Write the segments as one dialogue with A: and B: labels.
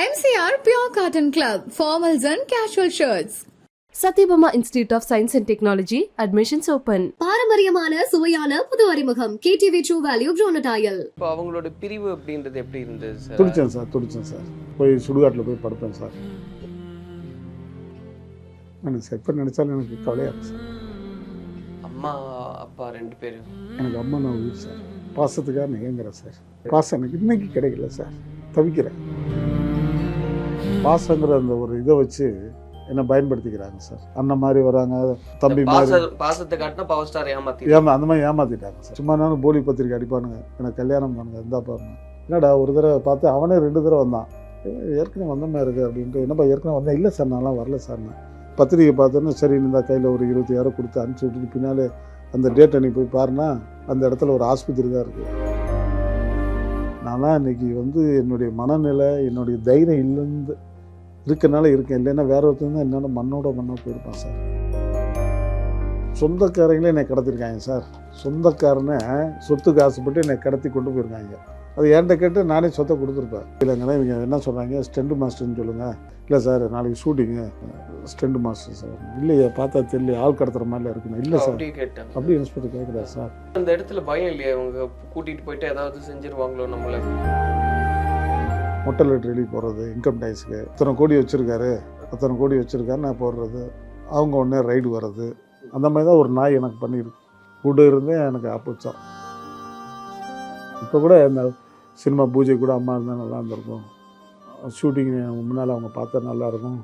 A: MCR Pure Cotton Club, formals and casual shirts.
B: Sathyabama institute of science and technology admissions open
C: பாரம்பரியமான சுவையான புது அறிமுகம் KTV true value ப்ரோனடாயல்
D: இப்போ அவங்களோட பிரிவு அப்படின்றது எப்படி இருந்தது சார்
E: துடிச்சேன் சார் துடிச்சேன் சார் போய் சுடுகாட்டில் போய் படுப்பேன் சார் சார் இப்போ நினச்சாலும் எனக்கு கவலையாக இருக்கு சார்
D: அம்மா அப்பா ரெண்டு பேரும்
E: எனக்கு அம்மா நான் உயிர் சார் பாசத்துக்காக நான் ஏங்குறேன் சார் பாசம் எனக்கு இன்னைக்கு கிடைக்கல சார் தவிக்கிறேன். பாசங்கிற அந்த ஒரு இதை வச்சு என்னை பயன்படுத்திக்கிறாங்க சார். அண்ணன் மாதிரி வராங்க தம்பி மாதிரி
D: பாசத்தை காட்டினா பவர் ஸ்டார் ஏமாத்தி
E: ஏமா அந்த மாதிரி ஏமாத்திட்டாங்க சார். சும்மா நானும் போலி பத்திரிக்கை அடிப்பானுங்க. எனக்கு கல்யாணம் பண்ணுங்க இருந்தா பாருங்க. என்னடா ஒரு தடவை பார்த்து அவனே ரெண்டு தடவை வந்தான். ஏற்கனவே வந்த மாதிரி இருக்கு அப்படின்ட்டு. என்னப்பா ஏற்கனவே வந்தேன் இல்லை சார் நான்லாம் வரல சார் நான். பத்திரிக்கை பார்த்தோன்னே சரி இந்த கையில் ஒரு இருபத்தி ஆயிரம் கொடுத்து அனுப்பிச்சி விட்டுட்டு பின்னாலே அந்த டேட் அன்னைக்கு போய் பாருன்னா அந்த இடத்துல ஒரு ஆஸ்பத்திரி தான் இருக்குது நான்லாம் இன்னைக்கு வந்து என்னுடைய மனநிலை என்னுடைய தைரியம் இல்லைன்னு இருக்கனால இருக்கேன். இல்லைன்னா வேற ஒருத்தர் தான் என்னென்ன மண்ணோட மண்ணா போயிருப்பான் சார். சொந்தக்காரங்களே என்னை கடத்திருக்காங்க சார். சொந்தக்காரனை சொத்துக்கு ஆசைப்பட்டு என்னை கடத்தி கொண்டு போயிருக்காங்க. அது என்கிட்ட கேட்டு நானே சொத்தை கொடுத்துருப்பேன். இல்லைங்கன்னா இவங்க என்ன சொல்கிறாங்க ஸ்டெண்ட் மாஸ்டர்னு சொல்லுங்கள் இல்லை சார் நாளைக்கு ஷூட்டிங்கு ஸ்டெண்ட் மாஸ்டர் சார். இல்லையே பார்த்தா தெரியல ஆள் கடத்துற மாதிரில இருக்குண்ணா இல்லை சார்.
D: கேட்டேன்.
E: அப்படி இன்ஸ்பெக்டர் கேட்குறாரு சார்.
D: அந்த இடத்துல பயம் இல்லையா அவங்க கூட்டிட்டு போயிட்டு ஏதாவது செஞ்சிருவாங்களோ நம்மள?
E: மொட்டல் எழுதி போடுறது இன்கம் டேக்ஸுக்கு இத்தனை கோடி வச்சுருக்காரு அத்தனை கோடி வச்சுருக்காரு நான் போடுறது. அவங்க உடனே ரைடு வர்றது. அந்த மாதிரி தான் ஒரு நாய் எனக்கு பண்ணியிருக்கு. கூட இருந்தே எனக்கு ஆப்பிச்சோம் இப்போ கூட இந்த சினிமா பூஜை கூட அம்மா இருந்தால் நல்லா இருந்திருக்கும். ஷூட்டிங் முன்னால் அவங்க பார்த்தா நல்லாயிருக்கும்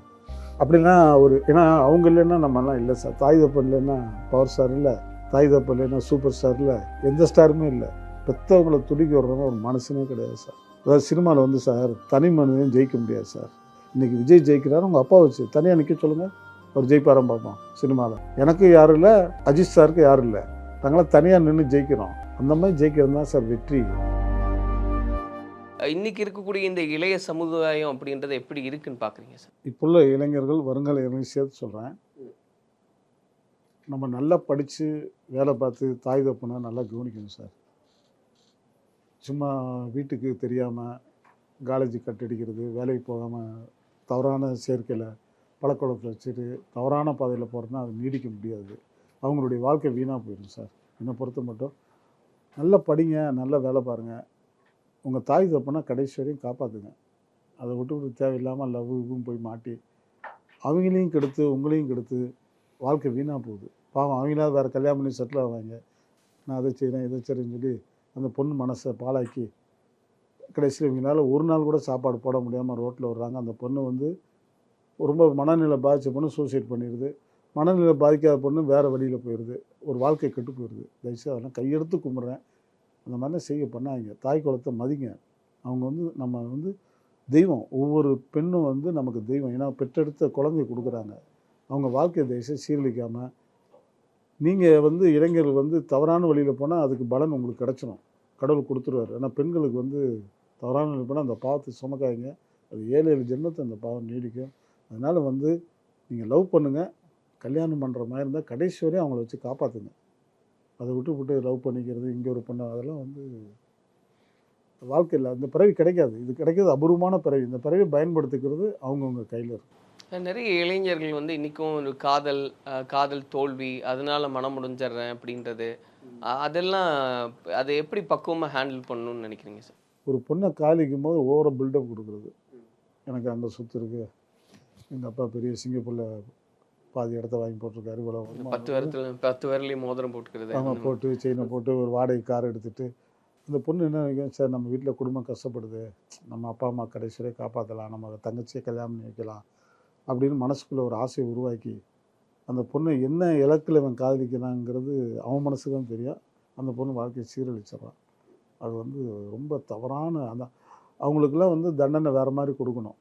E: அப்படின்னா ஒரு ஏன்னா அவங்க இல்லைன்னா நம்மலாம் இல்லை சார் தாய் தப்பன் இல்லைன்னா பவர் ஸ்டார் இல்லை. தாய் தப்பன் இல்லைன்னா சூப்பர் ஸ்டார் இல்லை. எந்த ஸ்டாருமே இல்லை. பெற்றவங்களை துடிக்க விடுறவங்க ஒரு மனசுனே கிடையாது சார் அதாவது சினிமாவில் வந்து சார் தனி மனிதன் ஜெயிக்க முடியாது சார். இன்னைக்கு விஜய் ஜெயிக்கிறாரு உங்கள் அப்பா வச்சு தனியாக நிற்க சொல்லுங்கள் அவர் ஜெயிப்பாரம் பார்ப்போம் சினிமாவில் எனக்கு யாரும் இல்லை அஜித் சாருக்கு யாரும் இல்லை. நாங்களாம் தனியாக நின்று ஜெயிக்கிறோம். அந்த மாதிரி ஜெயிக்கிறது தான் சார் வெற்றி.
D: இன்னைக்கு இருக்கக்கூடிய இந்த இளைய சமுதாயம் அப்படின்றது எப்படி இருக்குன்னு பாக்குறீங்க சார்?
E: இப்புள்ள இளைஞர்கள் வருங்கால இளைஞர்கள் சேர்த்து சொல்கிறேன் நம்ம நல்லா படித்து வேலை பார்த்து தாய் தப்புனா நல்லா கவனிக்கணும் சார். சும்மா வீட்டுக்கு தெரியாமல் காலேஜ் கட்டடிக்கிறது வேலைக்கு போகாமல் தவறான சேர்க்கையில் பழக்கவழக்கத்தை வச்சுட்டு தவறான பாதையில் போகிறதுனா அது நீடிக்க முடியாது. அவங்களுடைய வாழ்க்கை வீணாக போயிடும் சார். என்னை பொறுத்த மட்டும் நல்லா படிங்க நல்லா வேலை பாருங்கள் உங்கள் தாய் தப்புனா கடைசி வரையும் காப்பாற்றுங்க அதை விட்டு விட்டு தேவையில்லாமல் லவ் இதுவும் போய் மாட்டி அவங்களையும் கெடுத்து உங்களையும் கெடுத்து வாழ்க்கை வீணாக போகுது. பாவம் அவங்களாவது வேறு கல்யாணம் பண்ணி செட்டில் ஆவாங்க. நான் அதை செய்கிறேன் இதை செய்கிறேன்னு சொல்லி அந்த பொண்ணு மனசை பாழாக்கி கடைசியில் இவங்களால ஒரு நாள் கூட சாப்பாடு போட முடியாமல் ரோட்டில் வர்றாங்க அந்த பொண்ணு வந்து ரொம்ப மனநிலை பாதித்த பொண்ணு சூசைட் பண்ணிடுது மனநிலை பாதிக்காத பொண்ணு வேறு வழியில் போயிடுது ஒரு வாழ்க்கை கெட்டு போயிடுது தயவுசெய்து அதெல்லாம் கையெடுத்து கும்பிட்றேன். அந்த மாதிரிலாம் செய்ய பண்ணாங்க தாய் குளத்தை மதிங்க. அவங்க வந்து நம்ம வந்து தெய்வம். ஒவ்வொரு பெண்ணும் வந்து நமக்கு தெய்வம். ஏன்னா பெற்றெடுத்த குழந்தை கொடுக்குறாங்க. அவங்க வாழ்க்கை தேசம் சீரழிக்காமல் நீங்கள் வந்து இளைஞர்கள் வந்து தவறான வழியில் போனால் அதுக்கு பலன் உங்களுக்கு கிடச்சிடும் கடவுள் கொடுத்துருவார். ஏன்னா பெண்களுக்கு வந்து தவறான வழியில் போனால் அந்த பாவத்தை சுமக்காதீங்க. அது ஏழு ஏழு ஜென்மத்தை அந்த பாவம் நீடிக்கும். அதனால் வந்து நீங்கள் லவ் பண்ணுங்கள் கல்யாணம் பண்ணுற மாதிரி இருந்தால் கடைசி வரையும் அவங்கள வச்சு காப்பாற்றுங்க அதை விட்டு விட்டு லவ் பண்ணிக்கிறது இங்கே ஒரு பொண்ணு அதெல்லாம் வந்து வாழ்க்கையில் அந்த பிறவி கிடைக்காது. இது கிடைக்கிறது அபூர்வமான பிறவி. இந்த பிறவி பயன்படுத்திக்கிறது அவங்கவுங்க கையில் இருக்குது
D: நிறைய இளைஞர்கள் வந்து இன்னைக்கும் ஒரு காதல் காதல் தோல்வி அதனால மனம் முடிஞ்சிடுறேன் அப்படின்றது. அதெல்லாம் அதை எப்படி பக்குவமா ஹேண்டில் பண்ணணும்னு நினைக்கிறீங்க சார்
E: ஒரு பொண்ணை காலிக்கும் போது ஓவர பில்டப் கொடுக்குறது. எனக்கு அந்த சொத்து இருக்குது எங்கள் அப்பா பெரிய சிங்கப்பூரில் பாதி இடத்த வாங்கி போட்டிருக்காரு இவ்வளோ
D: பத்து வருத்துல பத்து விரலையும் மோதிரம் போட்டுக்கிறது
E: ஆமாம் போட்டு செயினை போட்டு ஒரு வாடகை கார் எடுத்துட்டு. அந்த பொண்ணு என்ன நினைக்கும் சார் நம்ம வீட்டில் குடும்பம் கஷ்டப்படுது. நம்ம அப்பா அம்மா கடைசி வரை காப்பாற்றலாம் நம்ம தங்கச்சியை கல்யாணம் பண்ணி வைக்கலாம். அப்படின்னு மனசுக்குள்ளே ஒரு ஆசையை உருவாக்கி அந்த பொண்ணு என்ன இலக்கில் இவன் காதலிக்கிறாங்கிறது அவன் மனசுக்கு தான் தெரியும். அந்த பொண்ணு வாழ்க்கையை சீரழிச்சிட்றான். அது வந்து ரொம்ப தவறான அந்த அவங்களுக்கெல்லாம் வந்து தண்டனை வேறு மாதிரி கொடுக்கணும்.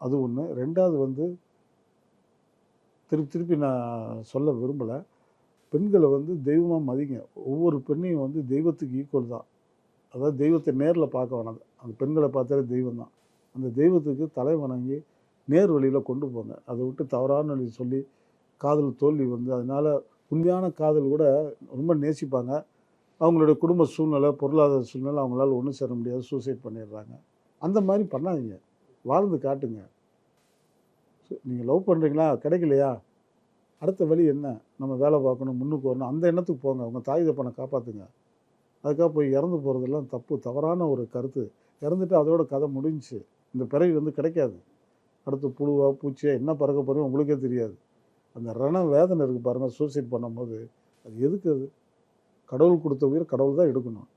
E: அது ஒன்று ரெண்டாவது வந்து திருப்பி திருப்பி நான் சொல்ல விரும்பலை. பெண்களை வந்து தெய்வமாக மதிங்க. ஒவ்வொரு பெண்ணையும் வந்து தெய்வத்துக்கு ஈக்குவல் தான். அதாவது தெய்வத்தை நேரில் பார்க்க வேணாம். அந்த பெண்களை பார்த்தாலே தெய்வம் தான் அந்த தெய்வத்துக்கு தலை வணங்கி நேர் வழியில் கொண்டு போங்க. அதை விட்டு தவறான வழி சொல்லி காதல் தோல்வி வந்து அதனால் உண்மையான காதல் கூட ரொம்ப நேசிப்பாங்க. அவங்களுடைய குடும்ப சூழ்நிலை பொருளாதார சூழ்நிலை அவங்களால ஒன்றும் சேர முடியாது சூசைட் பண்ணிடுறாங்க. அந்த மாதிரி பண்ணாதீங்க. வாழ்ந்து காட்டுங்க. நீங்கள் லவ் பண்ணுறீங்களா கிடைக்கலையா? அடுத்த வழி என்ன? நம்ம வேலை பார்க்கணும் முன்னுக்கு வரணும். அந்த எண்ணத்துக்கு போங்க. உங்கள் தாய் தப்பனை காப்பாற்றுங்க அதுக்காக போய் இறந்து போகிறதெல்லாம் தப்பு தவறான ஒரு கருத்து. இறந்துட்டு அதோட கதை முடிஞ்சு இந்த பிறவி வந்து கிடைக்காது. அடுத்து புழுவா பூச்சியா என்ன பறக்க போகிறோம் உங்களுக்கே தெரியாது. அந்த ரண வேதனை இருக்குது பாருங்கள் சூசைட் பண்ணும்போது. அது எதுக்கு அது? கடவுள் கொடுத்த உயிர் கடவுள் தான் எடுக்கணும்.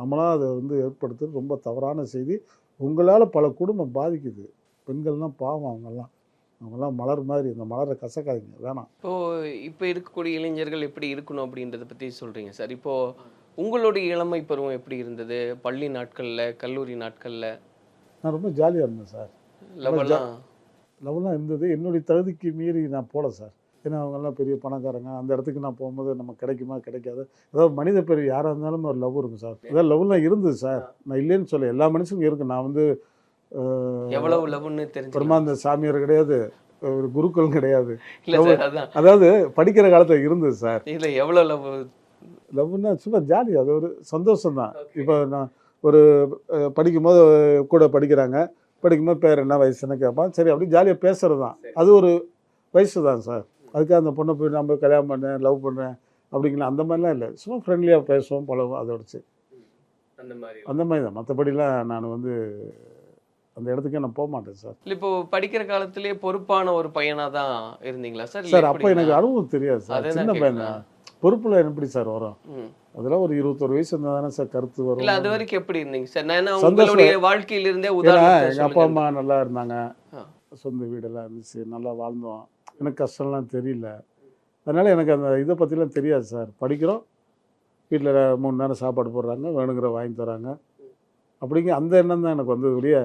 E: நம்மளா அதை வந்து ஏற்படுத்துறது ரொம்ப தவறான செய்தி. உங்களால் பல குடும்பம் பாதிக்குது. பெண்கள்லாம் பாவம் அவங்கெல்லாம். அவங்கெல்லாம் மலர் மாதிரி இந்த மலரை கசக்காதீங்க வேணாம்.
D: இப்போ இப்போ இருக்கக்கூடிய இளைஞர்கள் எப்படி இருக்கணும் அப்படின்றத பற்றி சொல்கிறீங்க சார். இப்போ உங்களுடைய இளமை பருவம் எப்படி இருந்தது? பள்ளி நாட்களில் கல்லூரி நாட்களில்?
E: நான் ரொம்ப ஜாலியாக இருந்தேன் சார்.
D: லெவல்லாம்
E: லவ்லாம் இருந்தது. என்னுடைய தகுதிக்கு மீறி நான் போகல சார். ஏன்னா அவங்கெல்லாம் பெரிய பணக்காரங்க. அந்த இடத்துக்கு நான் போகும்போது நம்ம கிடைக்குமா கிடைக்காது? அதாவது மனித பேர் யாராக இருந்தாலும் ஒரு லவ் இருக்கும் சார். அதாவது லவ்லாம் இருந்தது சார். நான் இல்லைன்னு சொல்ல எல்லா மனுஷனுக்கும் இருக்கு. நான் வந்து
D: எவ்வளவு லவ்னு தெரிஞ்சு
E: பெருமாந்த சாமியார் கிடையாது. ஒரு குருக்கள் கிடையாது. அதாவது படிக்கிற காலத்தில் இருந்தது சார்.
D: இல்லை எவ்வளோ லவ்
E: லவ்னா சும்மா ஜாலி அது ஒரு சந்தோஷம் தான் இப்போ நான் ஒரு படிக்கும்போது கூட படிக்கிறாங்க. படிக்கும்போது பேர் என்ன வயசுன்னு கேட்பான். சரி அப்படி ஜாலியாக பேசுறது தான் அது ஒரு வயசு தான் சார். அதுக்காக அந்த பொண்ணை போய் நம்ம கல்யாணம் பண்ணேன் லவ் பண்ணுறேன் அப்படிங்களா அந்த மாதிரிலாம் இல்லை. சும்மா ஃப்ரெண்ட்லியாக பேசுவோம் பழகும் அதோட சரி
D: அந்த மாதிரி.
E: அந்த மாதிரி தான் மற்றபடிலாம் நான் வந்து அந்த இடத்துக்கே நான் போக மாட்டேன் சார்.
D: இப்போ படிக்கிற காலத்திலேயே பொறுப்பான ஒரு பையனா தான் இருந்தீங்களா சார்?
E: சார் அப்போ? எனக்கு அனுபவம் தெரியாது சார். சின்ன பையன் பொறுப்பில் எப்படி சார் வரும். அதெல்லாம் ஒரு இருபத்தொரு வயசு இருந்தால் தானே சார் கருத்து வரும்.
D: இல்ல அது வரைக்கும் எப்படி இருந்தீங்க சார்? நான். உங்களுடைய வாழ்க்கையில இருந்தே
E: ஏன்னா
D: உதாரணத்தை
E: எங்கள் அப்பா. அம்மா நல்லா இருந்தாங்க. சொந்த வீடெல்லாம் இருந்துச்சு நல்லா வாழ்ந்தோம். எனக்கு கஷ்டம்லாம் தெரியல. அதனால் எனக்கு அந்த இதை பற்றிலாம் தெரியாது சார். படிக்கிறோம். வீட்டில் மூணு நேரம் சாப்பாடு போடுறாங்க வேணுங்கிற வாங்கி தராங்க. அப்படிங்க அந்த எண்ணம் தான் எனக்கு வந்தது ஒழிய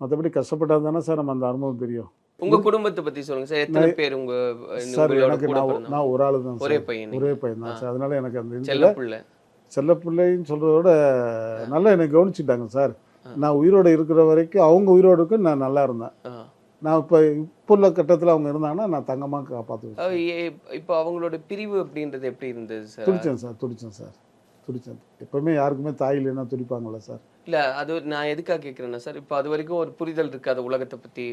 E: மற்றபடி கஷ்டப்பட்டா தானே சார் நம்ம அந்த அனுபவம் தெரியும்.
D: உங்க குடும்பத்தை பத்தி சொல்லுங்க சார். எத்தனை பேர் உங்க
E: சார் எனக்கு நான்? நான் ஒரு ஆளு தான்
D: ஒரே
E: சார்.
D: பையன்.
E: ஒரே பையன் தான் சார். அதனால எனக்கு அந்த
D: செல்ல பிள்ளை
E: செல்ல பிள்ளைன்னு சொல்கிறத விட நல்லா என்னை கவனிச்சுட்டாங்க சார். நான் உயிரோடு இருக்கிற வரைக்கும் அவங்க உயிரோடு இருக்கும் நான் நல்லா இருந்தேன். நான் இப்போ இப்போ உள்ள கட்டத்தில் அவங்க இருந்தாங்கன்னா நான் தங்கமாக காப்பாற்றுவேன்
D: இப்போ அவங்களோட பிரிவு அப்படின்றது எப்படி இருந்தது சார்?
E: துடிச்சேன் சார் துடிச்சேன் சார். துடிச்சேன் எப்பவுமே யாருக்குமே தாய் இல்லைன்னா துடிப்பாங்கல்ல சார்?
D: இல்ல அது நான் எதுக்காக கேக்குறேன்னா சார் இப்போ அது வரைக்கும் ஒரு புரிதல் இருக்காது உலகத்தை பத்தி.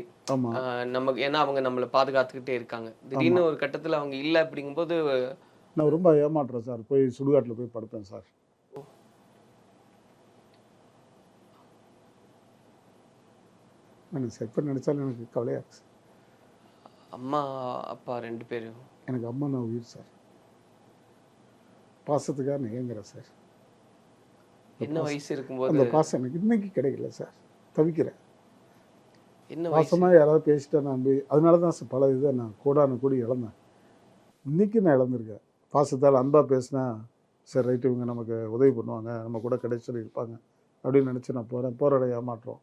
D: நமக்கு ஏன்னா அவங்க நம்மளை பாதுகாத்துக்கிட்டே இருக்காங்க. திடீர்னு ஒரு கட்டத்துல அவங்க இல்ல அப்படிங்கும்போது
E: நான் ரொம்ப ஏமாட்டுறேன் சார். போய் சுடுகாட்டில் போய் படுப்பேன் சார். எனக்கு எப்போ நினச்சாலும் எனக்கு கவலையாக இருக்கு
D: அம்மா அப்பா ரெண்டு பேரும்.
E: எனக்கு அம்மா நான் உயிர் சார். பாசத்துக்காக நான் ஏங்குறேன் சார்.
D: என்ன வயசு இருக்கும்போது?
E: அந்த பாசம் எனக்கு இன்னைக்கு கிடைக்கல சார். தவிக்கிறேன்.
D: என்ன
E: பாசமாக யாராவது பேசிட்டா நான் அதனால தான் சார் பல இதை நான் கூடான கூடி இழந்தேன். இன்னைக்கு நான் இழந்திருக்கேன். பாசத்தால் அன்பாக பேசினா சரி ரைட்டு இவங்க நமக்கு உதவி பண்ணுவாங்க. நம்ம கூட கடைசியில் இருப்பாங்க. அப்படின்னு நினச்சி நான் போகிறேன் போகிற ஏமாற்றம்.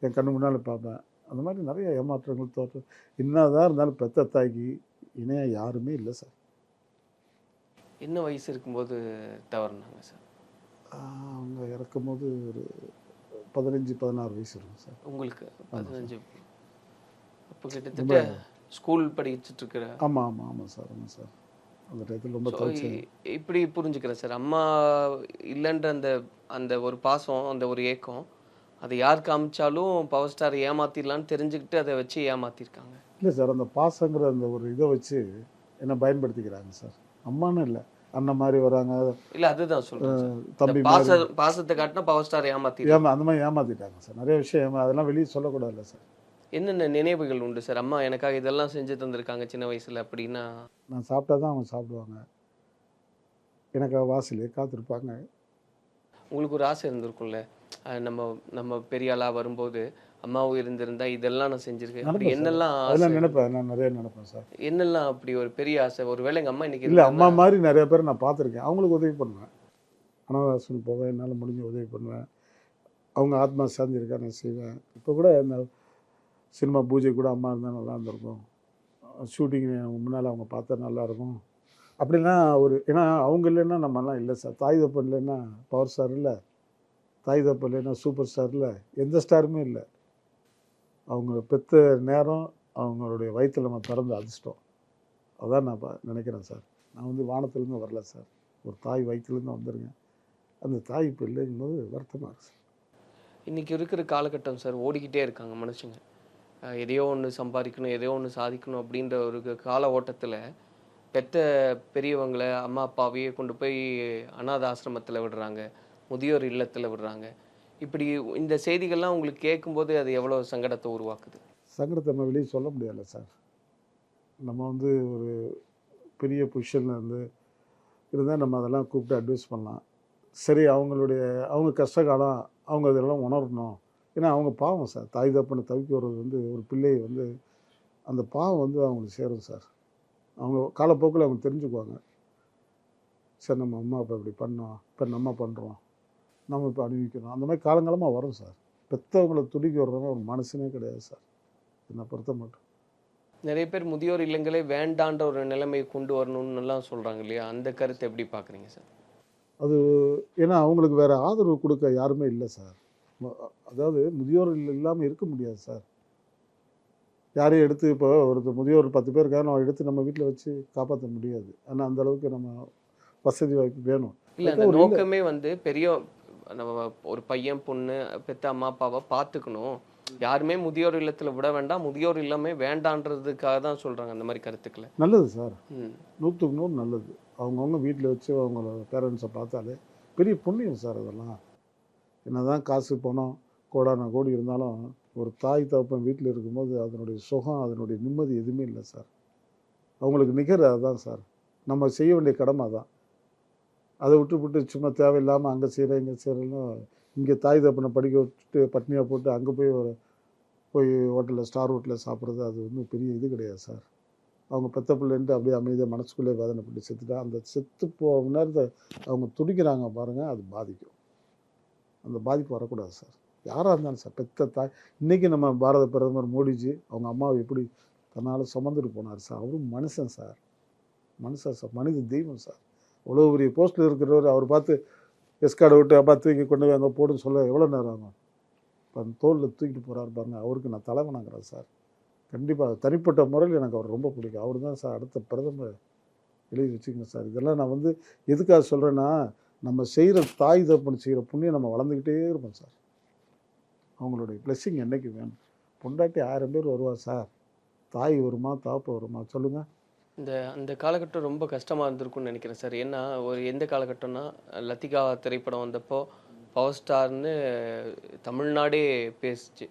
E: என் கண்ணு முன்னால் பார்ப்பேன். அந்த மாதிரி நிறைய ஏமாற்றங்கள் தோற்றம். என்னதான் இருந்தாலும் பெத்த தாய்க்கு இணையாக யாருமே இல்லை சார்.
D: என்ன வயசு இருக்கும்போது தவறுனாங்க சார்?
E: அவங்க இறக்கும்போது ஒரு பதினஞ்சு பதினாறு வயசு இருக்கும் சார்.
D: உங்களுக்கு பதினஞ்சு. அப்போ கிட்டத்தட்ட ஸ்கூல் படிச்சுட்டு இருக்கிற
E: ஆமாம் ஆமாம் ஆமாம் சார் ஆமாம் சார். அந்த டயத்தில் ரொம்ப
D: இப்படி புரிஞ்சுக்கிறேன் சார். அம்மா இல்லைன்ற அந்த அந்த ஒரு பாசம் அந்த ஒரு ஏக்கம் அதை யார் காமிச்சாலும் பவர் ஸ்டார் ஏமாத்திடலான்னு தெரிஞ்சுக்கிட்டு அதை வச்சு ஏமாத்திருக்காங்க.
E: இல்லை சார் அந்த பாசங்கிற அந்த ஒரு இதை வச்சு என்ன பயன்படுத்திக்கிறாங்க சார். அம்மான்னு இல்லை. அண்ணன் மாதிரி வராங்க.
D: இல்ல அதுதான் சொல்றேன்
E: தம்பி
D: பாசத்தை காட்டினா பவர் ஸ்டார் ஏமாத்தி
E: ஏமா அந்த மாதிரி ஏமாத்திட்டாங்க சார். நிறைய விஷயம் ஏமா அதெல்லாம் வெளியே சொல்லக்கூடாதுல்ல சார்.
D: என்னென்ன நினைவுகள் உண்டு சார்? அம்மா எனக்காக இதெல்லாம் செஞ்சு தந்திருக்காங்க சின்ன வயசுல அப்படின்னா?
E: நான் சாப்பிட்டா தான் அவங்க சாப்பிடுவாங்க. எனக்காக வாசலே காத்திருப்பாங்க.
D: உங்களுக்கு ஒரு ஆசை இருந்திருக்கும்ல? நம்ம நம்ம பெரிய ஆளா வரும்போது அம்மாவும் இருந்திருந்தா இதெல்லாம் நான் செஞ்சிருக்கேன். அப்படி. என்னெல்லாம்
E: அதெல்லாம்? நினைப்பேன். நான் நிறைய நினைப்பேன் சார்.
D: என்னெல்லாம் அப்படி ஒரு பெரிய ஆசை? ஒருவேளை எங்க அம்மா இன்னைக்கு
E: இல்லை அம்மா மாதிரி நிறைய பேர் நான் பார்த்துருக்கேன். அவங்களுக்கு உதவி பண்ணுவேன். அனாதாசன் போவேன். என்னால் முடிஞ்ச உதவி பண்ணுவேன். அவங்க ஆத்மா சார்ந்திருக்கா நான் செய்வேன். இப்போ கூட இந்த சினிமா பூஜை கூட அம்மா இருந்தால் நல்லா இருந்திருக்கும். ஷூட்டிங் முன்னால் அவங்க பார்த்தா நல்லா இருக்கும். அப்படிலாம் ஒரு ஏன்னா அவங்க இல்லைன்னா நம்மலாம் இல்லை சார். தாய் தப்பன் இல்லைன்னா பவர் ஸ்டார் இல்லை. தாய் தப்பன் இல்லைன்னா சூப்பர் ஸ்டார் இல்லை. எந்த ஸ்டாருமே இல்லை. அவங்க பெற்ற நேரம் அவங்களுடைய வயிற்றில் நம்ம பிறந்த அதிர்ஷ்டம் அதான் நான் பா- நினைக்கிறேன் சார். நான் வந்து வானத்துலேருந்து வரல சார். ஒரு தாய் வயிற்றுலேருந்து வந்துருங்க. அந்த தாய் இப்போ இல்லைங்கும்போது வருத்தமாக இருக்கு சார்.
D: இன்னைக்கு இருக்கிற காலகட்டம் சார் ஓடிக்கிட்டே இருக்காங்க மனுஷங்க. எதையோ ஒன்று சம்பாதிக்கணும் எதையோ ஒன்று சாதிக்கணும் அப்படின்ற ஒரு கால ஓட்டத்தில் பெத்த பெரியவங்களை அம்மா அப்பாவையே கொண்டு போய் அனாத ஆசிரமத்தில் விடுறாங்க. முதியோர் இல்லத்தில் விடுறாங்க. இப்படி இந்த செய்திகள்லாம் உங்களுக்கு கேட்கும்போது அது எவ்வளோ சங்கடத்தை உருவாக்குது?
E: சங்கடத்தை நம்ம வெளியே சொல்ல முடியலை சார். நம்ம வந்து ஒரு பெரிய பொசிஷனில் இருந்து இருந்தால் நம்ம அதெல்லாம் கூப்பிட்டு அட்வைஸ் பண்ணலாம். சரி அவங்களுடைய அவங்க கஷ்ட காலம் அவங்க அதெல்லாம் உணரணும். ஏன்னா அவங்க பாவம் சார். தாய் தப்பனை தவிக்க வர்றது வந்து ஒரு பிள்ளை வந்து அந்த பாவம் வந்து அவங்களுக்கு சேரும் சார். அவங்க காலப்போக்கில் அவங்க தெரிஞ்சுக்குவாங்க. சார் நம்ம அம்மா அப்பா இப்படி பண்ணோம் இப்போ நம்ம பண்ணுறோம் நம்ம இப்போ அனுபவிக்கிறோம். அந்த மாதிரி காலங்காலமாக வரும் சார். பெற்றவங்களை துடிக்க வர்றவங்க ஒரு மனசுனே கிடையாது சார். என்னை பொறுத்த மட்டும்.
D: நிறைய பேர் முதியோர் இல்லங்களே வேண்டான்ற ஒரு நிலைமையை கொண்டு வரணும்னு எல்லாம் சொல்கிறாங்க இல்லையா? அந்த கருத்தை எப்படி பார்க்குறீங்க சார்?
E: அது ஏன்னா அவங்களுக்கு வேற ஆதரவு கொடுக்க யாருமே இல்லை சார். அதாவது முதியோர் இல்லாமல் இருக்க முடியாது சார். யாரையும் எடுத்து இப்போ ஒரு முதியோர் பத்து பேர் இருக்காங்க நம்ம எடுத்து நம்ம வீட்டில் வச்சு காப்பாற்ற முடியாது. ஆனால் அந்த அளவுக்கு நம்ம வசதி வாய்ப்பு வேணும்.
D: இல்ல அந்த
E: இல்ல.
D: நோக்கமே வந்து பெரிய நம்ம ஒரு பையன் பொண்ணு பெத்த அம்மா அப்பாவை பார்த்துக்கணும். யாருமே முதியோர் இல்லத்துல விட வேண்டாம். முதியோர் இல்லமே வேண்டான்றதுக்காக தான் சொல்றாங்க அந்த மாதிரி கருத்துக்களை.
E: நல்லது சார்.
D: ம்.
E: நூற்றுக்கு நூறு நல்லது. அவங்கவுங்க வீட்டில் வச்சு அவங்களோட பேரண்ட்ஸை பார்த்தாலே பெரிய புண்ணியம் சார் அதெல்லாம். என்னதான் காசு பணம் கோடான கோடி இருந்தாலும் ஒரு தாய் தகப்பன் வீட்டில் இருக்கும்போது அதனுடைய சுகம் அதனுடைய நிம்மதி எதுவுமே இல்லை சார். அவங்களுக்கு நிகர் அதுதான் சார். நம்ம செய்ய வேண்டிய கடமை தான் அதை விட்டு விட்டு சும்மா தேவையில்லாமல் அங்கே செய்கிறேன் இங்கே செய்கிறேன்னு இங்கே தாய் தப்பனை படிக்க விட்டுட்டு பட்னியாக போட்டு அங்கே போய் ஒரு போய் ஹோட்டலில் ஸ்டார் ஹோட்டலில் சாப்பிட்றது அது வந்து பெரிய இது கிடையாது சார். அவங்க பெத்த பிள்ளைன்ட்டு அப்படியே அமைதியாக மனசுக்குள்ளே வேதனைப்பட்டு செத்துட்டா அந்த செத்து போகிற நேரத்தை அவங்க துடிக்கிறாங்க பாருங்கள் அது பாதிக்கும். அந்த பாதிப்பு வரக்கூடாது சார். யாராக இருந்தாலும் சார் பெத்த தாய் இன்றைக்கி நம்ம பாரத பிரதமர் மோடிஜி அவங்க அம்மாவை எப்படி தன்னால் சுமந்துட்டு போனார் சார். அவரும் மனுஷன் சார். மனுஷன் சார் மனித தெய்வம் சார். இவ்வளோ பெரிய போஸ்ட்டில் இருக்கிறவர் அவர் பார்த்து எஸ்கார்டை விட்டு அப்பா தூக்கி கொண்டு போய் அங்கே போடுன்னு சொல்ல எவ்வளோ நேரம் ஆகும்? இப்போ அந்த தோலில் தூக்கிட்டு போகிறாரு பாருங்க அவருக்கு நான் தலைவனாங்கிறேன் சார். கண்டிப்பாக தனிப்பட்ட முறையில் எனக்கு அவர் ரொம்ப பிடிக்கும். அவர் தான் சார் அடுத்த பிரதமர் எழுதி வச்சுக்கங்க சார். இதெல்லாம் நான் வந்து எதுக்காக சொல்கிறேன்னா நம்ம செய்கிற தாய் தப்புன்னு செய்கிற புண்ணியம் நம்ம வளர்ந்துக்கிட்டே இருப்போம் சார். அவங்களுடைய blessing என்றைக்கு வேணும்? பொண்டாட்டி ஆயிரம் பேர் வருவா சார். தாய் வருமா தாப்பா வருமா? சொல்லுங்கள்
D: இந்த அந்த காலகட்டம் ரொம்ப கஷ்டமா இருந்திருக்கும்னு நினைக்கிறேன் சார். ஏன்னா ஒரு எந்த காலகட்டம்னா லத்திகா திரைப்படம் வந்தப்போ பவர் ஸ்டார்னு தமிழ்நாடே பேசுச்சு.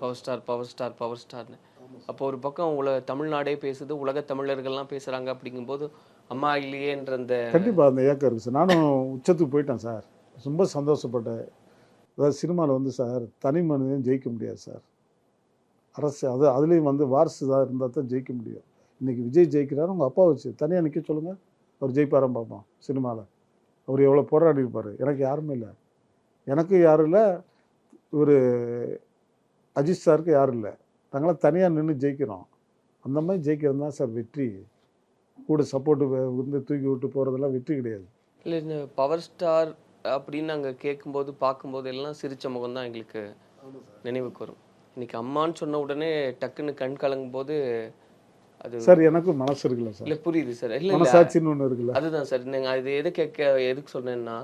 D: Power star power star power ஸ்டார்னு அப்போ ஒரு பக்கம் உல தமிழ்நாடே பேசுது உலக தமிழர்கள்லாம் பேசுறாங்க அப்படிங்கும்போது அம்மா இல்லையேன்ற அந்த
E: கண்டிப்பாக அந்த ஏக்கம் இருக்குது சார். நானும் உச்சத்துக்கு போயிட்டேன் சார். ரொம்ப சந்தோஷப்பட்டேன். அதாவது சினிமாவில் வந்து சார் தனி மனிதன் ஜெயிக்க முடியாது சார். அரசு அது அதுலேயும் வந்து வாரிசு தான் இருந்தால் தான் ஜெயிக்க முடியும். இன்றைக்கி விஜய் ஜெயிக்கிறாரு உங்கள் அப்பா வச்சு தனியாக நிற்க சொல்லுங்கள் அவர் ஜெயிப்பாரம் பார்ப்போம் சினிமாவில் அவர் எவ்வளோ போராடி இருப்பார். எனக்கு யாருமே இல்லை. எனக்கு யாரும் இல்லை. ஒரு அஜித் சாருக்கு யாரும் இல்லை. நாங்களாம் தனியாக நின்று ஜெயிக்கிறோம். அந்த மாதிரி ஜெயிக்கிறது தான் சார் வெற்றி. கூட சப்போர்ட்டு வந்து தூக்கி விட்டு போகிறதெல்லாம் வெற்றி கிடையாது.
D: இல்லை இந்த பவர் ஸ்டார் அப்படின்னு நாங்கள் கேட்கும்போது பார்க்கும்போது எல்லாம் சிரிச்ச முகம் தான் எங்களுக்கு நினைவுக்கு வரும். இன்னைக்கு அம்மான்னு சொன்ன உடனே டக்குன்னு கண் கலங்கும் போது அது
E: சார் எனக்கும் மனசு இருக்குல்ல சார்.
D: இல்ல புரியுது சார். இல்ல
E: மனசாட்சின்னு ஒன்று இருக்குல்ல.
D: அதுதான் சார். நீங்க அது எது கேட்க எதுக்கு சொன்னேன்னா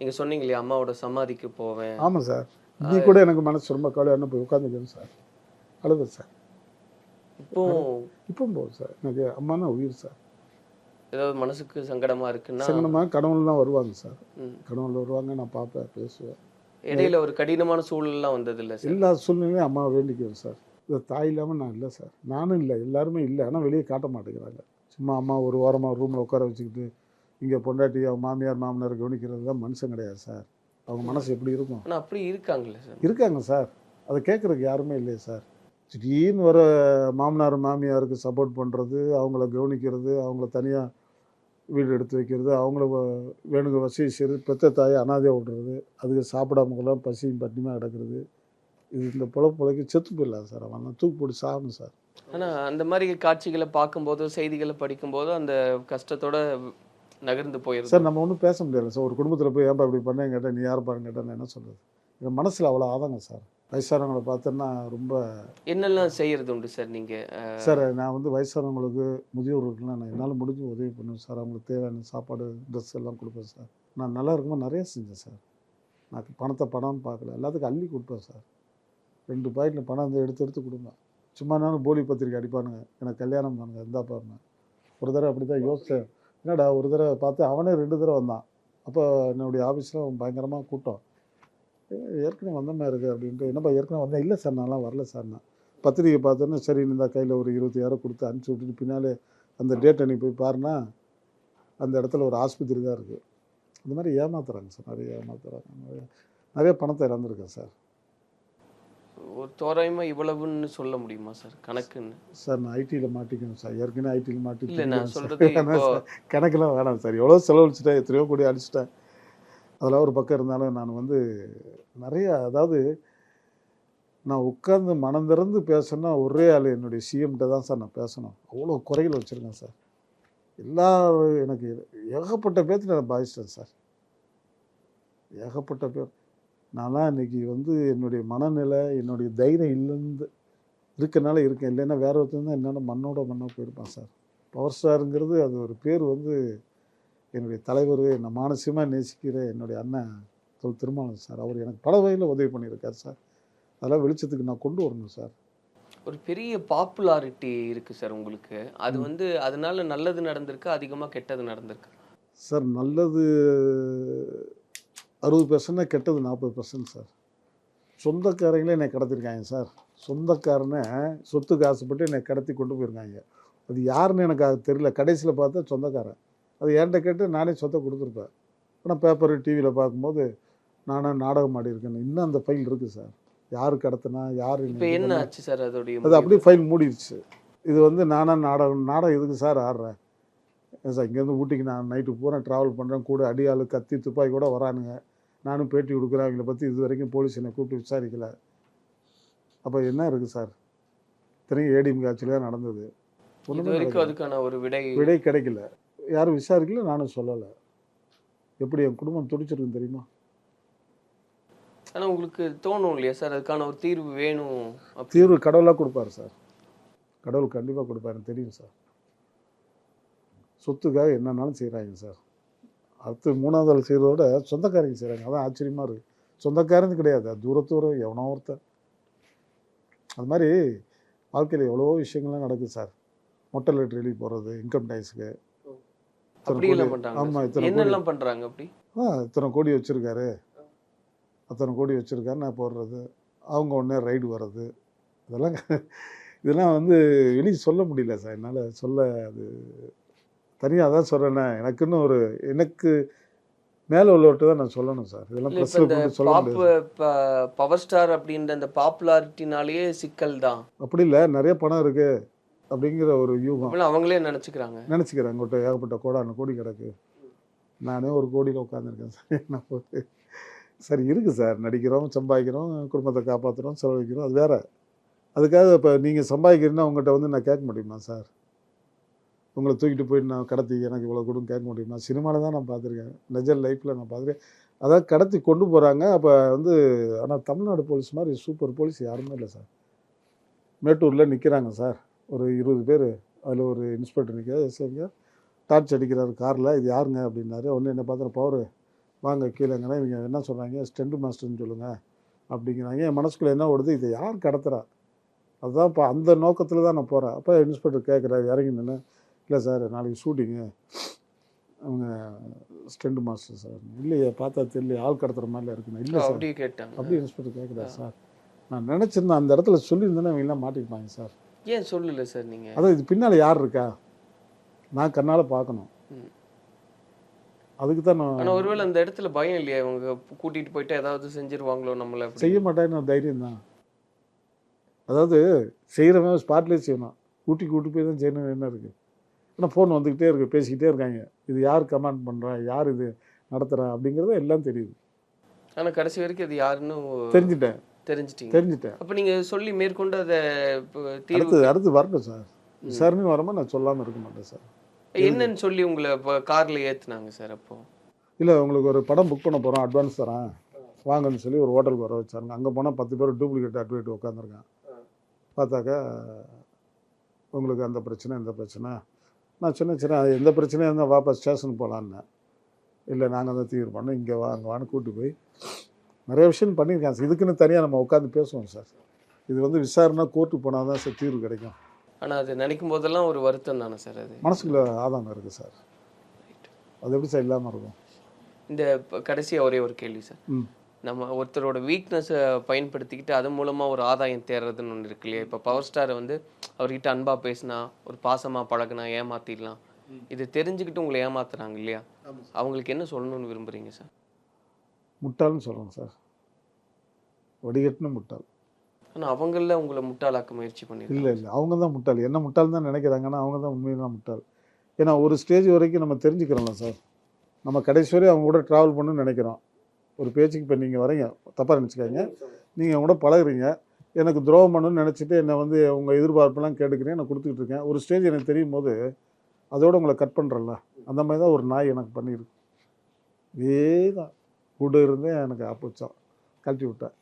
D: நீங்க சொன்னீங்க இல்லையா அம்மாவோட சமாதிக்கு போவேன்.
E: ஆமாம் சார். இன்னைக்கு கூட எனக்கு மனசு ரொம்ப கவலையான போய் உட்காந்துக்கணும் சார். அழுது சார்.
D: இப்போ
E: இப்பவும் போகும் சார். எனக்கு அம்மானா உயிர் சார்.
D: ஏதாவது மனசுக்கு சங்கடமா இருக்குன்னா
E: சங்கடமாக கனவுல தான் வருவாங்க சார். கனவுல வருவாங்க நான் பார்ப்பேன் பேசுவேன்.
D: இடையில ஒரு கடினமான சூழல்லாம் வந்தது இல்ல
E: எல்லா சூழ்நிலையும் அம்மா வேண்டிக்குவேன் சார். இந்த தாய் இல்லாமல் நான் இல்லை சார். நானும் இல்லை எல்லாருமே இல்லை. ஆனால் வெளியே காட்ட மாட்டேங்கிறாங்க. சும்மா அம்மா ஒரு வாரமாக ரூமில் உட்கார வச்சுக்கிட்டு இங்கே பொண்டாட்டி அவங்க மாமியார் மாமனார் கவனிக்கிறது தான் மனுஷன் கிடையாது சார். அவங்க மனசு எப்படி இருக்கும்?
D: ஆனா அப்படி இருக்காங்கல்ல சார்.
E: இருக்காங்க சார். அதை கேட்குறதுக்கு யாருமே இல்லையே சார். திடீர்னு வர மாமனார் மாமியாருக்கு சப்போர்ட் பண்ணுறது அவங்கள கவனிக்கிறது அவங்கள தனியாக வீடு எடுத்து வைக்கிறது அவங்கள வேணுங்க வசதி செய்கிறது பெத்த தாயை அனாதையாக விடுறது அதுக்கு சாப்பிடாமலாம் பசியும் பட்டினியாக கிடக்கிறது இது இந்த பொழப்பு பொழைக்கு செத்து போயிடலாம் சார். அவன் தூக்கு போட்டு சாகணும் சார்.
D: ஆனா அந்த மாதிரி காட்சிகளை பார்க்கும்போதோ செய்திகளை படிக்கும்போதோ அந்த கஷ்டத்தோட நகர்ந்து போயிருது.
E: சார் நம்ம ஒன்றும் பேச முடியல சார். ஒரு குடும்பத்தில் போய் ஏன்பா இப்படி பண்ணேன் கேட்டேன் நீ யார் பாருங்க கேட்டேன் என்ன சொல்கிறது என் மனசில் அவ்வளோ ஆதங்கம் சார். வயசானவங்களை பார்த்தோன்னா ரொம்ப
D: என்னெல்லாம் செய்யறது உண்டு சார் நீங்க? அஹ்,
E: சார் நான் வந்து வயசானவங்களுக்கு முதியோர்களுக்குலாம் நான் என்னால் முடிஞ்சு உதவி பண்ணுவேன் சார். அவங்களுக்கு தேவையான சாப்பாடு ட்ரெஸ் எல்லாம் கொடுப்பேன் சார். நான் நல்லா இருக்கும்போது நிறைய செஞ்சேன் சார். நான் பணத்தை பணம்னு பார்க்கல. எல்லாத்துக்கும் அள்ளி கொடுப்பேன் சார். ரெண்டு பாக்கெட்டில் பணம் வந்து எடுத்து எடுத்து கொடுங்க. சும்மா நானும் போலி பத்திரிக்கை அடிப்பானுங்க. எனக்கு கல்யாணம் பண்ணுங்க இருந்தா பாருங்க. ஒரு தடவை அப்படி தான் யோசித்தேன் என்னடா ஒரு தடவை பார்த்து அவனே ரெண்டு தடவை வந்தான். அப்போ என்னுடைய ஆஃபீஸில் பயங்கரமாக கூட்டம். ஏற்கனவே வந்த மாதிரி இருக்குது அப்படின்ட்டு. என்னப்பா ஏற்கனவே வந்தேன்? இல்லை சார் நான்லாம் வரல சார் நான். பத்திரிக்கை பார்த்தோன்னே சரி இந்த கையில் ஒரு இருபத்தாயிரம் கொடுத்து அனுப்பிச்சி விட்டுட்டு பின்னாலே அந்த டேட்டை நீ போய் பாருன்னா அந்த இடத்துல ஒரு ஆஸ்பத்திரி தான் இருக்குது இந்த மாதிரி ஏமாத்துறாங்க சார் நிறைய ஏமாத்துறாங்க. நிறைய நிறைய பணத்தை இறந்துருக்கேன் சார்.
D: ஒரு தோராயமா இவ்வளவுன்னு சொல்ல முடியுமா சார்? கணக்குன்னு.
E: சார் நான் ஐடியில் மாட்டிக்கணும் சார். ஏற்கனவே ஐடியில் மாட்டி
D: இல்ல நான்
E: சார். கணக்கெல்லாம் வேணாம் சார். எவ்வளோ செலவழிச்சிட்டேன் எத்தனையோ கோடி அடிச்சிட்டேன் அதெல்லாம் ஒரு பக்கம் இருந்தாலும் நான் வந்து நிறைய அதாவது நான் உட்கார்ந்து மனம் திறந்து பேசணும்னா ஒரே ஆள் என்னுடைய சிஎம்கிட்ட தான் சார் நான் பேசணும். அவ்வளோ குறைகள் வச்சுருக்கேன் சார். எல்லா எனக்கு ஏகப்பட்ட பேர்த்து நான் பாதிச்சிட்டேன் சார். ஏகப்பட்ட பேர். நான்லாம் இன்னைக்கு வந்து என்னுடைய மனநிலை என்னுடைய தைரியம் இல்லைன்னு இருக்கனால இருக்கேன். இல்லைன்னா வேற ஒருத்தன் தான் என்னென்ன மண்ணோட மண்ணாக போயிருப்பான் சார். பவர் ஸ்டாருங்கிறது அது ஒரு பேர் வந்து என்னுடைய தலைவர் என்னை மானசியமாக நேசிக்கிற என்னுடைய அண்ணன் தொல் திருமாவளவன் சார். அவர் எனக்கு பல வகையில் உதவி பண்ணியிருக்கார் சார். அதெல்லாம் வெளிச்சத்துக்கு நான் கொண்டு வரணும் சார்.
D: ஒரு பெரிய பாப்புலாரிட்டி இருக்கு சார் உங்களுக்கு. அது வந்து அதனால நல்லது நடந்திருக்கு? அதிகமா கெட்டது நடந்திருக்கு?
E: சார் நல்லது அறுபது பர்சன்ட் கெட்டது நாற்பது பர்சன்ட் சார். சொந்தக்காரங்களே என்னை கடத்திருக்காங்க சார். சொந்தக்காரனை சொத்துக்கு ஆசைப்பட்டு என்னை கடத்தி கொண்டு போயிருக்காங்க. அது யாருன்னு எனக்கு அது தெரியல. கடைசியில் பார்த்தா சொந்தக்காரன். அது என்கிட்ட கேட்டு நானே சொத்தை கொடுத்துருப்பேன். ஆனால் பேப்பர் டிவியில் பார்க்கும்போது நானே நாடகம் ஆடி இருக்கேன் இன்னும் அந்த ஃபைல் இருக்குது சார். யார் கடத்தினா யார்
D: என்ன ஆச்சு சார் அதோடைய
E: அது அப்படியே ஃபைல் மூடிடுச்சு இது வந்து நானா நாடகம் நாடகம் எதுக்கு சார் ஆடுறேன்? சார் இங்கேருந்து ஊட்டிக்கு நான் நைட்டு பூரா ட்ராவல் பண்ணுறேன் கூட அடியாள் கத்தி துப்பாக்கி கூட வரானுங்க. நானும் பேட்டி கொடுக்குறேன். அவங்கள பற்றி இது வரைக்கும் போலீஸ் என்னை கூப்பிட்டு விசாரிக்கல. அப்போ என்ன இருக்குது சார்? இத்தனைக்கும் ஏடிஎம் காட்சியில் தான் நடந்தது? ஒன்றுமே.
D: அதுக்கான ஒரு விடை
E: விடை கிடைக்கல. யாரும் விசாரிக்கல நானும் சொல்லலை. எப்படி என் குடும்பம் துடிச்சிருக்கு தெரியுமா?
D: ஆனா உங்களுக்கு தோணும் இல்லையா சார்? அதுக்கான ஒரு தீர்வு வேணும்.
E: தீர்வு கடவுளாக கொடுப்பாரு சார். கடவுள் கண்டிப்பாக கொடுப்பாரு எனக்கு தெரியும் சார். சொத்துக்காக என்னன்னாலும் செய்கிறாங்க சார். அடுத்து மூணாவது ஆள் செய்கிறதோட சொந்தக்காரங்க செய்கிறாங்க அதான் ஆச்சரியமாக இருக்குது சொந்தக்காரங்க கிடையாது. அது தூரத்தூரம் எவனோ ஒருத்தன். அது மாதிரி வாழ்க்கையில் எவ்வளவோ விஷயங்கள்லாம் நடக்குது சார். மொட்டை லெட்டர் எழுதி போடுறது இன்கம் டேக்ஸுக்கு ஆமாம். இத்தனை
D: பண்றாங்க அப்படி?
E: ஆ இத்தனை கோடி வச்சுருக்காரு. அத்தனை கோடி வச்சுருக்காரு நான் போடுறது அவங்க உடனே ரைடு வர்றது. இதெல்லாம் இதெல்லாம் வந்து வெளியே சொல்ல முடியல சார். என்னால் சொல்ல அது தனியாக தான் சொல்கிறேன்னே எனக்குன்னு ஒரு எனக்கு மேலே உள்ளவர்கிட்ட தான் நான் சொல்லணும் சார். இதெல்லாம் கொண்டு சொல்ல முடியாது.
D: பவர் ஸ்டார் அப்படின்ற அந்த பாப்புலாரிட்டினாலேயே சிக்கல் தான்.
E: அப்படி இல்லை நிறைய பணம் இருக்குது அப்படிங்கிற ஒரு யூகம்.
D: அவங்களே நினைச்சுக்கிறாங்க.
E: நினச்சிக்கிறேன் உங்கள்கிட்ட ஏகப்பட்ட கோடான கோடி கிடக்கு. நானே ஒரு கோடியில் உட்காந்துருக்கேன் சார். நான் போட்டு. சரி இருக்குது சார். நடிக்கிறோம் சம்பாதிக்கிறோம் குடும்பத்தை காப்பாற்றுறோம் செலவழிக்கிறோம் அது வேற. அதுக்காக இப்போ நீங்கள் சம்பாதிக்கிறீங்கன்னா உங்கள்கிட்ட வந்து நான் கேட்க முடியுமா சார்? உங்களை தூக்கிட்டு போயிட்டு நான் கடத்தி எனக்கு இவ்வளோ கொடுங்க கேட்க முடியுமா? சினிமாவில் தான் நான் பார்த்துருக்கேன். நெஜர் லைஃப்பில் நான் பார்த்துருக்கேன். அதாவது கடத்தி கொண்டு போகிறாங்க அப்போ வந்து ஆனால் தமிழ்நாடு போலீஸ் மாதிரி சூப்பர் போலீஸ் யாருமே இல்லை சார். மேட்டூரில் நிற்கிறாங்க சார். ஒரு இருபது பேர். அதில் ஒரு இன்ஸ்பெக்டர் நிற்கிறார் எஸ்ஐங்க டார்ச் அடிக்கிறாரு காரில். இது யாருங்க? அப்படின்னாரு. ஒன்று என்ன பார்த்துட்டு பவர். வாங்க கீழேங்கன்னா இவங்க என்ன சொல்கிறாங்க ஸ்டெண்ட் மாஸ்டர்னு சொல்லுங்கள் அப்படிங்கிறாங்க. என் மனசுக்குள்ள என்ன ஓடுது? இதை யார் கடத்துறா? அதுதான் இப்போ அந்த நோக்கத்தில் தான் நான் போகிறேன் அப்போ இன்ஸ்பெக்டர் கேட்குறாரு. இறங்கி நின்று இல்லை சார் நாளைக்கு ஷூட்டிங்கு அவங்க ஸ்டெண்ட் மாஸ்டர் சார். இல்லையே பார்த்தா தெரியல ஆள் கடத்துற மாதிரில இருக்குண்ணா இல்லை சார்.
D: அப்படியே கேட்டாங்க.
E: அப்படி இன்ஸ்பெக்டர் கேட்குறாரு சார். நான் நினச்சிருந்தேன் அந்த இடத்துல சொல்லியிருந்தேன்னா அவங்க எல்லாம் மாட்டிருப்பாங்க சார்.
D: ஏன் சொல்லல சார் நீங்க?
E: அதான் இது பின்னால் யார் இருக்கா? நான் கண்ணால் பார்க்கணும். அதுக்கு தான் நான்
D: ஒருவேளை அந்த இடத்துல பயம் இல்லையா? இவங்க கூட்டிட்டு போயிட்டு ஏதாவது செஞ்சிருவாங்களோ நம்மள அப்படி?
E: செய்ய மாட்டேன்னு தைரியம் தான். அதாவது செய்கிறவன் ஸ்பாட்லேயே செய்யணும். கூட்டி கூட்டி போய் தான் செய்யணும் என்ன இருக்குது ஆனால் ஃபோன் வந்துக்கிட்டே இருக்கு பேசிக்கிட்டே இருக்காங்க. இது யார் கமெண்ட் பண்ணுறா யார் இது நடத்துகிறா அப்படிங்கிறது எல்லாம் தெரியுது.
D: ஆனா கடைசி வரைக்கும் அது யாருன்னு
E: தெரிஞ்சுட்டேன்.
D: தெரிஞ்சிட்டீங்க.
E: தெரிஞ்சுட்டேன்.
D: அப்ப நீங்க சொல்லி மேற்கொண்டு அதை
E: அடுத்து அடுத்து வரட்டும் சார். விசாரணை வரும்போது நான் சொல்லாமல் இருக்க மாட்டேன் சார்.
D: என்னன்னு சொல்லி உங்களை இப்ப கார்ல ஏத்துனாங்க சார் அப்போ?
E: இல்லை உங்களுக்கு ஒரு படம் புக் பண்ண போகிறோம் அட்வான்ஸ் தரேன். வாங்கன்னு சொல்லி ஒரு ஹோட்டலுக்கு வர வச்சாருங்க. அங்கே போனால் பத்து பேர் டூப்ளிகேட் அட்வைட் உட்காந்துருக்கான் பார்த்தாக்கா உங்களுக்கு அந்த பிரச்சனை இந்த பிரச்சனை. நான் சின்ன சின்ன அது எந்த பிரச்சனையாக இருந்தால் வாப்பா ஸ்டேஷன் போகலான்னு இல்லை நாங்கள் தான் தீர்வு பண்ணோம் இங்கே வா அங்கே வான்னு கூட்டி போய் நிறைய விஷயம் பண்ணியிருக்கேன் சார் இதுக்குன்னு தனியாக நம்ம உட்காந்து பேசுவோம் சார். இது வந்து விசாரணை கோர்ட்டுக்கு போனால் தான் சார் தீர்வு கிடைக்கும்.
D: ஆனால் அது நினைக்கும் போதெல்லாம் ஒரு வருத்தம் தானே சார் அது?
E: மனசுக்குள்ள ஆதாயம் இருக்குது சார். அது எப்படி சார் இல்லாமல் இருக்கும்?
D: இந்த ப- கடைசியா ஒரே ஒரு கேள்வி சார்.
E: ம்.
D: நம்ம ஒருத்தரோட வீக்னஸை பயன்படுத்திக்கிட்டு அது மூலமாக ஒரு ஆதாயம் தேடுறதுன்னு ஒன்று இருக்கு இல்லையா? இப்போ பவர் ஸ்டாரை வந்து அவர்கிட்ட அன்பாக பேசினா ஒரு பாசமாக பழகுனா ஏமாத்திடலாம். இது தெரிஞ்சுக்கிட்டு உங்களை ஏமாத்துறாங்க இல்லையா? அவங்களுக்கு என்ன சொல்லணும்னு விரும்புறீங்க சார்?
E: முட்டாள்னு சொல்கிறோம் சார். வடிகட்டின முட்டாள்.
D: ஆனால் அவங்கள உங்களை முட்டாளாக்க முயற்சி பண்ணிருக்காங்க.
E: இல்லை இல்லை. அவங்க தான் முட்டாள். என்ன முட்டாள் தான் நினைக்கிறாங்கன்னா அவங்க தான் உண்மையிலாம் முட்டாள். ஏன்னா ஒரு ஸ்டேஜ் வரைக்கும் நம்ம தெரிஞ்சுக்கிறோம்ல சார். நம்ம கடைசி வரை அவங்க கூட ட்ராவல் பண்ணணும்னு நினைக்கிறோம். ஒரு பேச்சுக்கு இப்போ நீங்கள் வரீங்க தப்பாக நினச்சிக்காங்க நீங்கள் அவங்க கூட பழகுறீங்க. எனக்கு துரோகம் பண்ணணும்னு நினச்சிட்டு என்னை வந்து உங்கள் எதிர்பார்ப்பெல்லாம் கேட்டுக்கிறேன் நான் கொடுத்துக்கிட்டு இருக்கேன். ஒரு ஸ்டேஜ் எனக்கு தெரியும் போது அதோடு உங்களை கட் பண்ணுறல்ல அந்த மாதிரி தான் ஒரு நாய் எனக்கு பண்ணியிருக்கு. இதே தான் கூட இருந்தே எனக்கு ஆப்போச்சான் கழட்டி விட்டேன்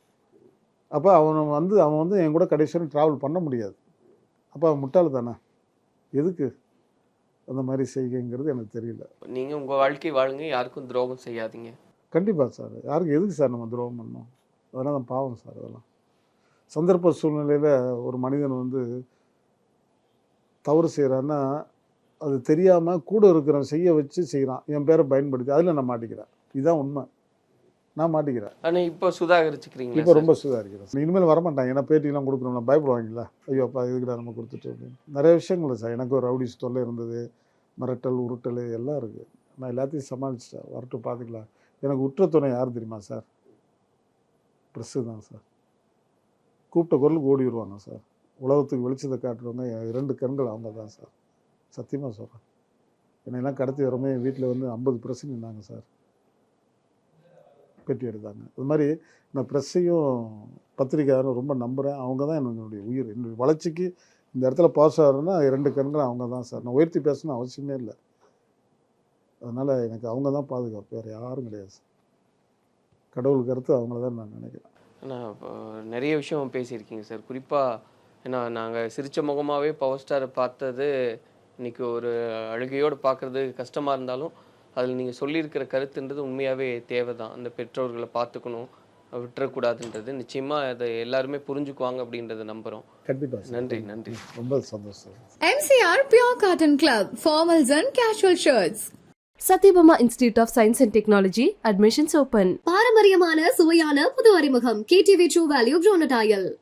E: அப்போ அவன் வந்து அவன் வந்து என் கூட கடைசியாக ட்ராவல் பண்ண முடியாது. அப்போ அவன் முட்டாள் தானே? எதுக்கு அந்த மாதிரி செய்கைங்கிறது எனக்கு தெரியல.
D: நீங்கள் உங்கள் வாழ்க்கை வாழுங்க யாருக்கும் துரோகம் செய்யாதீங்க.
E: கண்டிப்பாக சார். யாருக்கு எதுக்கு சார் நம்ம துரோகம் பண்ணோம் அதெல்லாம் தான் பாவம் சார் அதெல்லாம். சந்தர்ப்ப சூழ்நிலையில் ஒரு மனிதன் வந்து தவறு செய்கிறான்னா அது தெரியாமல் கூட இருக்கிறவன் செய்ய வச்சு செய்கிறான் என் பேரை பயன்படுத்தி அதில் நான் மாட்டிக்கிறேன். இதுதான் உண்மை. நான் மாட்டிக்கிறேன்.
D: ஆனா இப்போ சுதாகரிச்சுக்கிறீங்களா
E: இப்போ? ரொம்ப சுதாரிக்கிறேன் இனிமேல் வரமாட்டாங்க ஏன்னா பேட்டிலாம் கொடுக்குறோம்ல பயப்படுவாங்கல்ல. ஐயோ அப்பா இதுக்கிட்ட நம்ம கொடுத்துட்டு அப்படின்னு. நிறைய விஷயங்கள் சார். எனக்கு ஒரு ரவுடிஸ் தொல்லை இருந்தது. மிரட்டல் உருட்டல் எல்லாம் இருக்குது நான் எல்லாத்தையும் சமாளிச்சிட்டேன். வரட்டும் பார்த்துக்கலாம். எனக்கு உற்ற துணை யார் தெரியுமா சார்? ப்ரெஸ்ஸு தான் சார். கூப்பிட்ட குரலுக்கு ஓடி வருவாங்க சார். உலகத்துக்கு வெளிச்சத்தை காட்டுறவங்க என் இரண்டு கண்கள் அவங்க தான் சார். சத்தியமாக சொல்கிறேன் என்னையெல்லாம் கடத்தி வரமே வீட்டில் வந்து ஐம்பது ப்ரெஸ் நின்னாங்க சார். பேட்டி எடுத்தாங்க. அது மாதிரி நான் ப்ரெஸ்ஸையும் பத்திரிக்கையாரும் ரொம்ப நம்புகிறேன் அவங்க தான் என்னுடைய உயிர். என்னுடைய வளர்ச்சிக்கு இந்த இடத்துல பாஸ் ஆகிறேன்னா ரெண்டு கண்கள் அவங்க தான் சார். நான் உயர்த்தி பேசணும் அவசியமே இல்லை. அதனால் எனக்கு அவங்க தான் பாதுகாப்பு வேறு யாரும் கிடையாது சார். கடவுளுக்கு அடுத்து அவங்கள தான் நான் நினைக்கிறேன்.
D: ஆனால் நிறைய விஷயம் பேசியிருக்கீங்க சார். குறிப்பாக ஏன்னா நாங்கள் சிரிச்ச முகமாகவே பவர் ஸ்டாரை பார்த்தது இன்னைக்கு ஒரு அழுகையோடு பார்க்குறது கஷ்டமாக இருந்தாலும் அதில் நீங்கள் சொல்லியிருக்கிற கருத்துன்றது உண்மையாகவே தேவை தான் அந்த பெற்றோர்களை பார்த்துக்கணும் விட்டுறக்கூடாதுன்றது. நிச்சயமாக அதை எல்லாருமே புரிஞ்சுக்குவாங்க அப்படின்றத நம்புகிறோம்
E: கண்டிப்பாக சார்.
D: நன்றி நன்றி.
E: ரொம்ப சந்தோஷம். Sir
A: MCR Pure Cotton Club, formals and casual
B: Sathyabama institute of science and technology admissions open
C: பாரம்பரியமான சுவையான புது அறிமுகம் கேடிவி ட்ரூ வேல்யூ ப்ரோனடாயல்